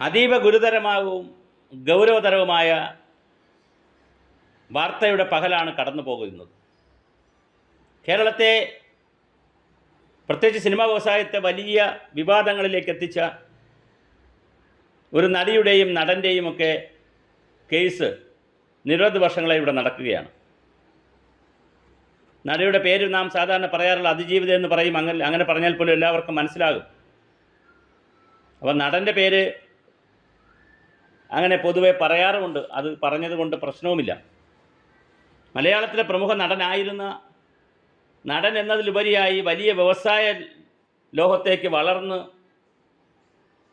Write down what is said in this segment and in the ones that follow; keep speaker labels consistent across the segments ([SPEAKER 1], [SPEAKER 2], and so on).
[SPEAKER 1] അതീവ ഗുരുതരമാവും ഗൗരവതരവുമായ വാർത്തയുടെ പകലാണ് കടന്നു പോകുന്നത്. കേരളത്തെ പ്രത്യേകിച്ച് സിനിമാ വ്യവസായത്തെ വലിയ വിവാദങ്ങളിലേക്ക് എത്തിച്ച ഒരു നടിയുടെയും നടന്റെയും ഒക്കെ കേസ് നിരവധി വർഷങ്ങളായി ഇവിടെ നടക്കുകയാണ്. നടിയുടെ പേര് നാം സാധാരണ പറയാറുള്ള അതിജീവിത എന്ന് പറയും. അങ്ങനെ അങ്ങനെ പറഞ്ഞാൽ പോലും എല്ലാവർക്കും മനസ്സിലാകും. അപ്പോൾ നടന്റെ പേര് അങ്ങനെ പൊതുവെ പറയാറുമുണ്ട്. അത് പറഞ്ഞതുകൊണ്ട് പ്രശ്നവുമില്ല. മലയാളത്തിലെ പ്രമുഖ നടനായിരുന്ന നടൻ എന്നതിലുപരിയായി വലിയ വ്യവസായ ലോകത്തേക്ക് വളർന്ന്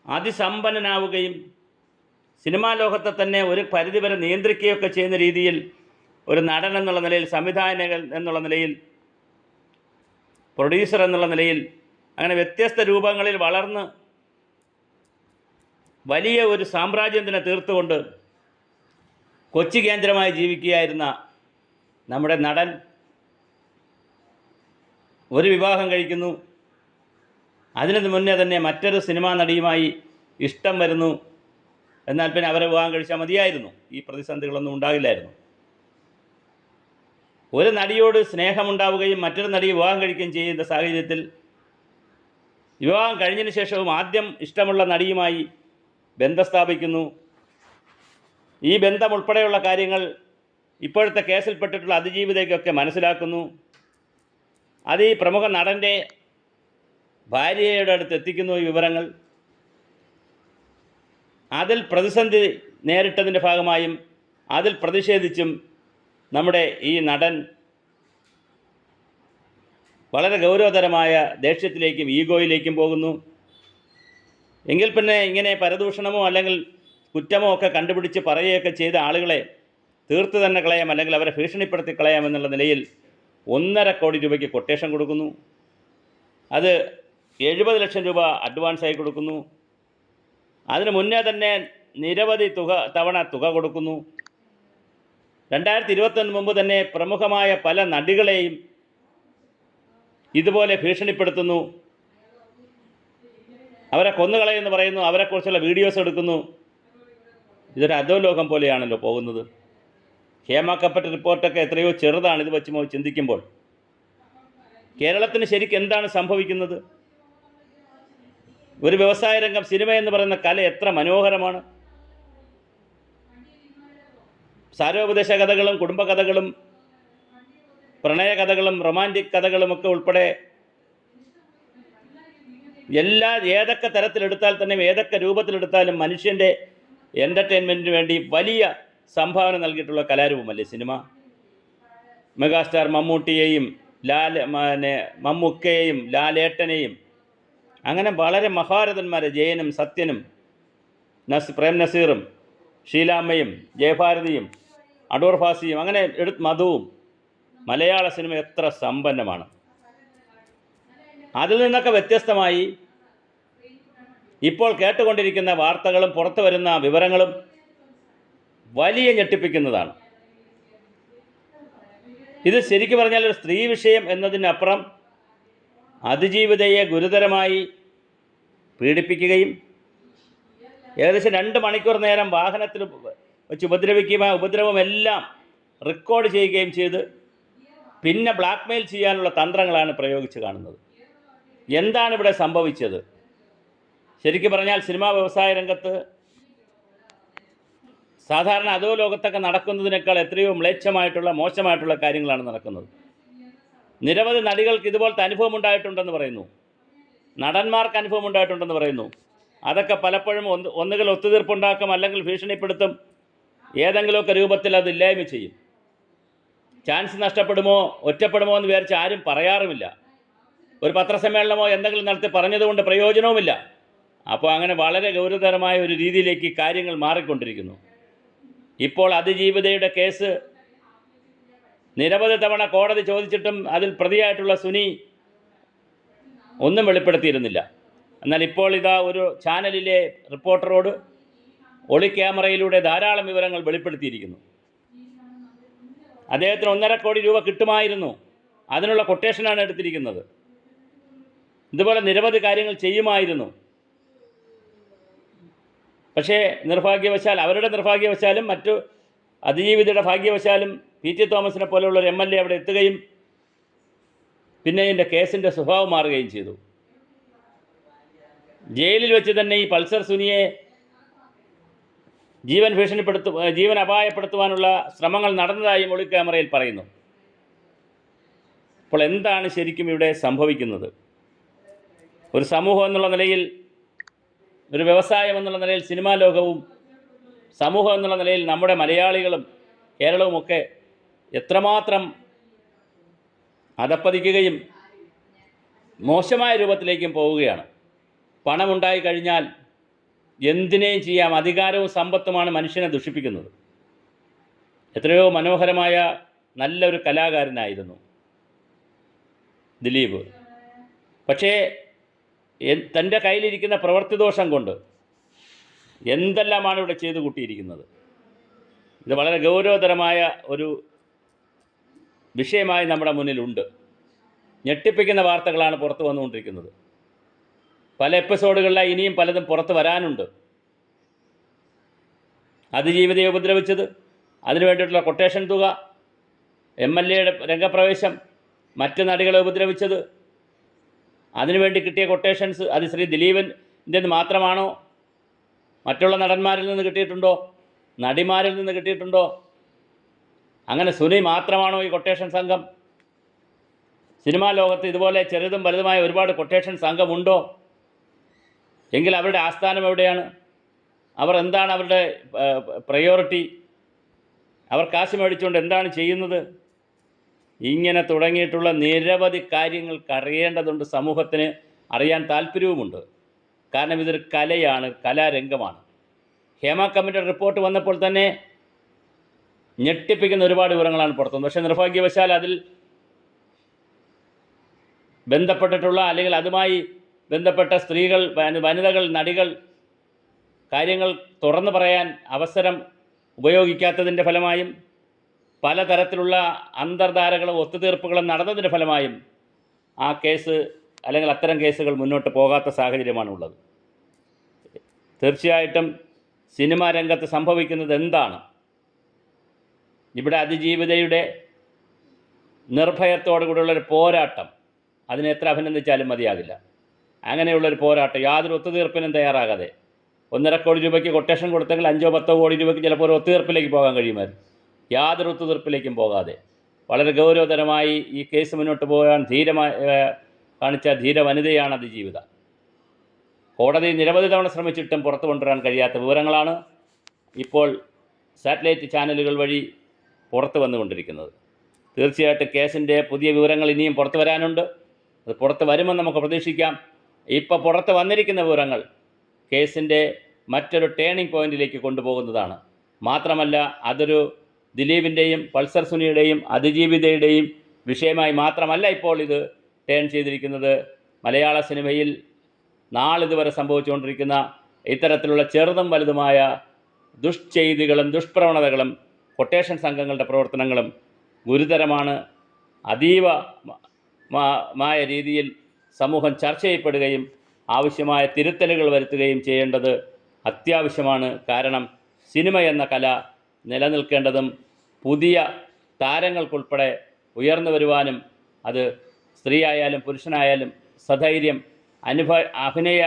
[SPEAKER 1] അതിസമ്പന്നനാവുകയും സിനിമാ ലോകത്തെ തന്നെ ഒരു പരിധിവരെ നിയന്ത്രിക്കുകയൊക്കെ ചെയ്യുന്ന രീതിയിൽ ഒരു നടൻ എന്നുള്ള നിലയിൽ സംവിധായകൻ എന്നുള്ള നിലയിൽ പ്രൊഡ്യൂസർ എന്നുള്ള നിലയിൽ അങ്ങനെ വ്യത്യസ്ത രൂപങ്ങളിൽ വളർന്ന് വലിയ ഒരു സാമ്രാജ്യം തന്നെ തീർത്തുകൊണ്ട് കൊച്ചി കേന്ദ്രമായി ജീവിക്കുകയായിരുന്ന നമ്മുടെ നടൻ ഒരു വിവാഹം കഴിക്കുന്നു. അതിനു മുന്നേ തന്നെ മറ്റൊരു സിനിമാ നടിയുമായി ഇഷ്ടം വരുന്നു. എന്നാൽ പിന്നെ അവരെ വിവാഹം കഴിച്ചാൽ മതിയായിരുന്നു. ഈ പ്രതിസന്ധികളൊന്നും ഉണ്ടാകില്ലായിരുന്നു. ഒരു നടിയോട് സ്നേഹമുണ്ടാവുകയും മറ്റൊരു നടി വിവാഹം കഴിക്കുകയും ചെയ്യുന്ന സാഹചര്യത്തിൽ വിവാഹം കഴിഞ്ഞതിന് ശേഷവും ആദ്യം ഇഷ്ടമുള്ള നടിയുമായി ബന്ധം സ്ഥാപിക്കുന്നു. ഈ ബന്ധം ഉൾപ്പെടെയുള്ള കാര്യങ്ങൾ ഇപ്പോഴത്തെ കേസിൽപ്പെട്ടിട്ടുള്ള അതിജീവിതയ്ക്കൊക്കെ മനസ്സിലാക്കുന്നു. അത് ഈ പ്രമുഖ നടന്റെ ഭാര്യയുടെ അടുത്ത് എത്തിക്കുന്നു ഈ വിവരങ്ങൾ. അതിൽ പ്രതിസന്ധി നേരിട്ടതിന്റെ ഭാഗമായും അതിൽ പ്രതിഷേധിച്ചും നമ്മുടെ ഈ നടൻ വളരെ ഗൗരവതരമായ ദേഷ്യത്തിലേക്കും ഈഗോയിലേക്കും പോകുന്നു. എങ്കിൽ പിന്നെ ഇങ്ങനെ പരദൂഷണമോ അല്ലെങ്കിൽ കുറ്റമോ ഒക്കെ കണ്ടുപിടിച്ച് പറയുകയൊക്കെ ചെയ്ത ആളുകളെ തീർത്ത് തന്നെ കളയാം അല്ലെങ്കിൽ അവരെ ഭീഷണിപ്പെടുത്തി കളയാം എന്നുള്ള നിലയിൽ ഒന്നര കോടി രൂപയ്ക്ക് കൊട്ടേഷൻ കൊടുക്കുന്നു. അത് എഴുപത് ലക്ഷം രൂപ അഡ്വാൻസായി കൊടുക്കുന്നു. അതിന് മുന്നേ തന്നെ നിരവധി തുക തവണ തുക കൊടുക്കുന്നു. രണ്ടായിരത്തി ഇരുപത്തൊന്ന് മുമ്പ് തന്നെ പ്രമുഖമായ പല നടികളെയും ഇതുപോലെ ഭീഷണിപ്പെടുത്തുന്നു. അവരെ കൊന്നുകളയെന്ന് പറയുന്നു അവരെക്കുറിച്ചുള്ള വീഡിയോസ് എടുക്കുന്നു. ഇതൊരു അധോലോകം പോലെയാണല്ലോ പോകുന്നത്. ഹേമ റിപ്പോർട്ടൊക്കെ എത്രയോ ചെറുതാണ് ഇത് വെച്ച് ചിന്തിക്കുമ്പോൾ. കേരളത്തിന് ശരിക്കും എന്താണ് സംഭവിക്കുന്നത്? ഒരു വ്യവസായ രംഗം സിനിമ എന്ന് പറയുന്ന കല എത്ര മനോഹരമാണ്. സാരോപദേശ കഥകളും കുടുംബകഥകളും പ്രണയകഥകളും റൊമാന്റിക് കഥകളുമൊക്കെ ഉൾപ്പെടെ എല്ലാ ഏതൊക്കെ തരത്തിലെടുത്താൽ തന്നെ ഏതൊക്കെ രൂപത്തിലെടുത്താലും മനുഷ്യന്റെ എന്റർടൈൻമെന്റിന് വേണ്ടി വലിയ സംഭാവന നൽകിയിട്ടുള്ള കലാരൂപമല്ലേ സിനിമ? മെഗാസ്റ്റാർ മമ്മൂട്ടിയെയും ലാൽ പിന്നെ മമ്മൂക്കയെയും ലാലേട്ടനെയും അങ്ങനെ വളരെ മഹാരഥന്മാരെ ജയനും സത്യനും നസ് പ്രേം നസീറും ഷീലാമ്മയും ജയഭാരതിയും അടൂർ ഫാസിയും അങ്ങനെ എടുത്ത് മധുവും. മലയാള സിനിമ എത്ര സമ്പന്നമാണ്. അതിൽ നിന്നൊക്കെ വ്യത്യസ്തമായി ഇപ്പോൾ കേട്ടുകൊണ്ടിരിക്കുന്ന വാർത്തകളും പുറത്തു വരുന്ന വിവരങ്ങളും വലിയ ഞെട്ടിപ്പിക്കുന്നതാണ്. ഇത് ശരിക്കും പറഞ്ഞാൽ ഒരു സ്ത്രീ വിഷയം എന്നതിനപ്പുറം അതിജീവിതയെ ഗുരുതരമായി പീഡിപ്പിക്കുകയും ഏകദേശം രണ്ട് മണിക്കൂർ നേരം വാഹനത്തിൽ വെച്ച് ഉപദ്രവിക്കുകയും ആ ഉപദ്രവമെല്ലാം റെക്കോർഡ് ചെയ്യുകയും ചെയ്ത് പിന്നെ ബ്ലാക്ക്മെയിൽ ചെയ്യാനുള്ള തന്ത്രങ്ങളാണ് പ്രയോഗിച്ച് കാണുന്നത്. എന്താണ് ഇവിടെ സംഭവിച്ചത്? ശരിക്കും പറഞ്ഞാൽ സിനിമാ വ്യവസായ രംഗത്ത് സാധാരണ അതോ ലോകത്തൊക്കെ നടക്കുന്നതിനേക്കാൾ എത്രയോ മ്ലേച്ഛമായിട്ടുള്ള മോശമായിട്ടുള്ള കാര്യങ്ങളാണ് നടക്കുന്നത്. നിരവധി നടികൾക്ക് ഇതുപോലത്തെ അനുഭവം ഉണ്ടായിട്ടുണ്ടെന്ന് പറയുന്നു. നടന്മാർക്ക് അനുഭവം ഉണ്ടായിട്ടുണ്ടെന്ന് പറയുന്നു. അതൊക്കെ പലപ്പോഴും ഒന്ന് ഒന്നുകിൽ ഒത്തുതീർപ്പുണ്ടാക്കും അല്ലെങ്കിൽ ഭീഷണിപ്പെടുത്തും. ഏതെങ്കിലുമൊക്കെ രൂപത്തിൽ അത് ഇല്ലായ്മ ചെയ്യും. ചാൻസ് നഷ്ടപ്പെടുമോ ഒറ്റപ്പെടുമോ എന്ന് വിചാരിച്ച് ആരും പറയാറുമില്ല. ഒരു പത്രസമ്മേളനമോ എന്തെങ്കിലും നടത്തി പറഞ്ഞതുകൊണ്ട് പ്രയോജനവുമില്ല. അപ്പോൾ അങ്ങനെ വളരെ ഗൗരവതരമായ ഒരു രീതിയിലേക്ക് കാര്യങ്ങൾ മാറിക്കൊണ്ടിരിക്കുന്നു. ഇപ്പോൾ അതിജീവിതയുടെ കേസ് നിരവധി തവണ കോടതി ചോദിച്ചിട്ടും അതിൽ പ്രതിയായിട്ടുള്ള സുനി ഒന്നും വെളിപ്പെടുത്തിയിരുന്നില്ല. എന്നാൽ ഇപ്പോൾ ഇതാ ഒരു ചാനലിലെ റിപ്പോർട്ടറോട് ഒളി ക്യാമറയിലൂടെ ധാരാളം വിവരങ്ങൾ വെളിപ്പെടുത്തിയിരിക്കുന്നു. അദ്ദേഹത്തിന് ഒന്നര കോടി രൂപ കിട്ടുമായിരുന്നു. അതിനുള്ള കൊട്ടേഷനാണ് എടുത്തിരിക്കുന്നത്. ഇതുപോലെ നിരവധി കാര്യങ്ങൾ ചെയ്യുമായിരുന്നു. പക്ഷേ നിർഭാഗ്യവശാൽ അവരുടെ നിർഭാഗ്യവശാലും മറ്റു അതിജീവിതയുടെ ഭാഗ്യവശാലും പി ടി തോമസിനെ പോലെയുള്ള ഒരു എം എൽ എ അവിടെ എത്തുകയും പിന്നെ ഇതിന്റെ കേസിന്റെ സ്വഭാവം മാറുകയും ചെയ്തു. ജയിലിൽ വെച്ച് തന്നെ ഈ പൾസർ സുനിയെ ജീവൻ ഭീഷണിപ്പെടുത്തു ജീവൻ അപായപ്പെടുത്തുവാനുള്ള ശ്രമങ്ങൾ നടന്നതായും ഒളി ക്യാമറയിൽ പറയുന്നു. അപ്പോൾ എന്താണ് ശരിക്കും ഇവിടെ സംഭവിക്കുന്നത്? ഒരു സമൂഹം എന്നുള്ള നിലയിൽ ഒരു വ്യവസായം എന്നുള്ള നിലയിൽ സിനിമാ ലോകവും സമൂഹം എന്നുള്ള നിലയിൽ നമ്മുടെ മലയാളികളും കേരളവുമൊക്കെ എത്രമാത്രം അധപ്പതിക്കുകയും മോശമായ രൂപത്തിലേക്കും പോവുകയാണ്. പണമുണ്ടായി കഴിഞ്ഞാൽ എന്തിനേയും ചെയ്യാം. അധികാരവും സമ്പത്തുമാണ് മനുഷ്യനെ ദുഷിപ്പിക്കുന്നത്. എത്രയോ മനോഹരമായ നല്ലൊരു കലാകാരനായിരുന്നു ദിലീപ്. പക്ഷേ തന്റെ കയ്യിലിരിക്കുന്ന പ്രവൃത്തിദോഷം കൊണ്ട് എന്തെല്ലാമാണ് ഇവിടെ ചെയ്തു കൂട്ടിയിരിക്കുന്നത് ഇത് വളരെ ഗൗരവതരമായ ഒരു വിഷയമായി നമ്മുടെ മുന്നിലുണ്ട്. ഞെട്ടിപ്പിക്കുന്ന വാർത്തകളാണ് പുറത്ത് വന്നുകൊണ്ടിരിക്കുന്നത്. പല എപ്പിസോഡുകളിലായി ഇനിയും പലതും പുറത്ത് വരാനുണ്ട്. അതിജീവിതയെ ഉപദ്രവിച്ചത് അതിനു വേണ്ടിയിട്ടുള്ള കൊട്ടേഷൻ തുക എം എൽ എയുടെ രംഗപ്രവേശം മറ്റ് നടികളെ ഉപദ്രവിച്ചത്. അതിനുവേണ്ടി കിട്ടിയ കൊട്ടേഷൻസ് അത് ശ്രീ ദിലീപന്റെ മാത്രമാണോ? മറ്റുള്ള നടന്മാരിൽ നിന്ന് കിട്ടിയിട്ടുണ്ടോ? നടിമാരിൽ നിന്ന് കിട്ടിയിട്ടുണ്ടോ? അങ്ങനെ സുനി മാത്രമാണോ ഈ കൊട്ടേഷൻ സംഘം? സിനിമാ ലോകത്ത് ഇതുപോലെ ചെറുതും വലുതുമായ ഒരുപാട് കൊട്ടേഷൻ സംഘമുണ്ടോ? എങ്കിൽ അവരുടെ ആസ്ഥാനം എവിടെയാണ്? അവർ എന്താണ് അവരുടെ പ്രയോറിറ്റി അവർ കാശ് മേടിച്ചുകൊണ്ട് എന്താണ് ചെയ്യുന്നത്? ഇങ്ങനെ തുടങ്ങിയിട്ടുള്ള നിരവധി കാര്യങ്ങൾ അറിയേണ്ടതുണ്ട് സമൂഹത്തിന് അറിയാൻ താല്പര്യവുമുണ്ട്. കാരണം ഇതൊരു കലയാണ് കലാരംഗമാണ്. ഹേമ കമ്മിറ്റിയുടെ റിപ്പോർട്ട് വന്നപ്പോൾ തന്നെ ഞെട്ടിപ്പിക്കുന്ന ഒരുപാട് വിവരങ്ങളാണ് പുറത്തുനിന്ന്. പക്ഷേ നിർഭാഗ്യവശാൽ അതിൽ ബന്ധപ്പെട്ടിട്ടുള്ള അല്ലെങ്കിൽ അതുമായി ബന്ധപ്പെട്ട സ്ത്രീകൾ വനി- വനിതകൾ നടികൾ കാര്യങ്ങൾ തുറന്നു പറയാൻ അവസരം ഉപയോഗിക്കാത്തതിന്റെ ഫലമായും പലതരത്തിലുള്ള അന്തർധാരകളും ഒത്തുതീർപ്പുകളും നടന്നതിന്റെ ഫലമായും ആ കേസ് അല്ലെങ്കിൽ അത്തരം കേസുകൾ മുന്നോട്ട് പോകാത്ത സാഹചര്യമാണുള്ളത് തീർച്ചയായിട്ടും സിനിമാ രംഗത്ത് സംഭവിക്കുന്നത് എന്താണ്? ഇവിടെ അതിജീവിതയുടെ നിർഭയത്തോടു കൂടിയുള്ളൊരു പോരാട്ടം. അതിനെ എത്ര അഭിനന്ദിച്ചാലും മതിയാകില്ല. അങ്ങനെയുള്ളൊരു പോരാട്ടം യാതൊരു ഒത്തുതീർപ്പിനും തയ്യാറാകാതെ. ഒന്നര കോടി രൂപയ്ക്ക് കൊട്ടേഷൻ കൊടുത്തെങ്കിൽ അഞ്ചോ പത്തോ കോടി രൂപയ്ക്ക് ചിലപ്പോൾ ഒരു ഒത്തുതീർപ്പിലേക്ക് പോകാൻ കഴിയുമായിരുന്നു. യാതൊരു ഒത്തുതീർപ്പിലേക്കും പോകാതെ. വളരെ ഗൗരവതരമായി ഈ കേസ് മുന്നോട്ട് പോകാൻ ധീരമായി കാണിച്ച ധീര വനിതയാണ് അതിജീവിത. കോടതി നിരവധി തവണ ശ്രമിച്ചിട്ടും പുറത്തു കൊണ്ടുവരാൻ കഴിയാത്ത വിവരങ്ങളാണ്. ഇപ്പോൾ സാറ്റലൈറ്റ് ചാനലുകൾ വഴി പുറത്തു വന്നുകൊണ്ടിരിക്കുന്നത്. തീർച്ചയായിട്ടും കേസിന്റെ പുതിയ വിവരങ്ങൾ ഇനിയും പുറത്തു വരാനുണ്ട്. അത് പുറത്ത് വരുമെന്ന് നമുക്ക് പ്രതീക്ഷിക്കാം. ഇപ്പോൾ പുറത്ത് വന്നിരിക്കുന്ന വിവരങ്ങൾ കേസിന്റെ മറ്റൊരു ടേണിംഗ് പോയിന്റിലേക്ക് കൊണ്ടുപോകുന്നതാണ്. മാത്രമല്ല അതൊരു ദിലീപിന്റെയും പൾസർ സുനിയുടെയും അതിജീവിതയുടെയും വിഷയമായി മാത്രമല്ല ഇപ്പോൾ ഇത് ടേൺ ചെയ്തിരിക്കുന്നത്. മലയാള സിനിമയിൽ നാളിതുവരെ സംഭവിച്ചുകൊണ്ടിരിക്കുന്ന ഇത്തരത്തിലുള്ള ചെറുതും വലുതുമായ ദുഷ്ചെയ്തികളും ദുഷ്പ്രവണതകളും കൊട്ടേഷൻ സംഘങ്ങളുടെ പ്രവർത്തനങ്ങളും ഗുരുതരമാണ്. അതീവ മായ രീതിയിൽ സമൂഹം ചർച്ച ചെയ്യപ്പെടുകയും ആവശ്യമായ തിരുത്തലുകൾ വരുത്തുകയും ചെയ്യേണ്ടത് അത്യാവശ്യമാണ്. കാരണം സിനിമ എന്ന കല നിലനിൽക്കേണ്ടതും പുതിയ താരങ്ങൾക്കുൾപ്പെടെ ഉയർന്നു വരുവാനും അത് സ്ത്രീയായാലും പുരുഷനായാലും സധൈര്യം അനുഭ അഭിനയ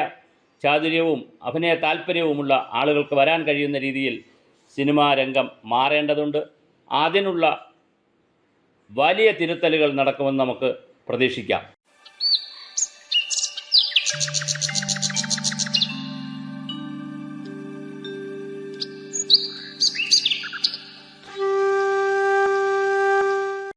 [SPEAKER 1] ചാതുര്യവും അഭിനയ താല്പര്യവുമുള്ള ആളുകൾക്ക് വരാൻ കഴിയുന്ന രീതിയിൽ സിനിമാ രംഗം മാറേണ്ടതുണ്ട്. അതിനുള്ള വലിയ തിരുത്തലുകൾ നടക്കുമെന്ന് നമുക്ക് പ്രതീക്ഷിക്കാം.